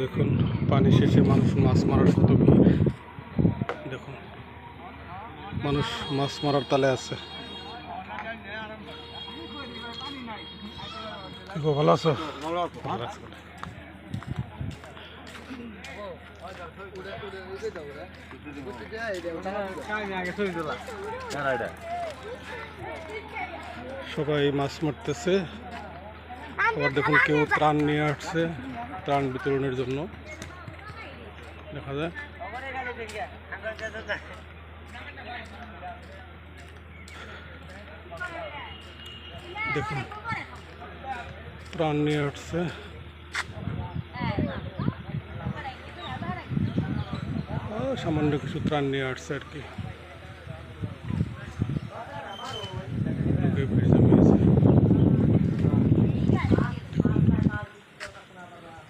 দেখুন, পানি শেষে মানুষ মাছ মারার কত ভিড়। দেখুন, মানুষ মাছ মারার তালে আছে। ভালো আছো? সবাই মাছ মারতেছে। আবার দেখুন কেউ ত্রাণ নিয়ে আসছে। ত্রাণ বিতরণের জন্য। দেখা যায়। দেখুন, ত্রাণ নিয়ে হচ্ছে সামান্য কিছু ত্রাণ নিয়ে আসছে আর কি।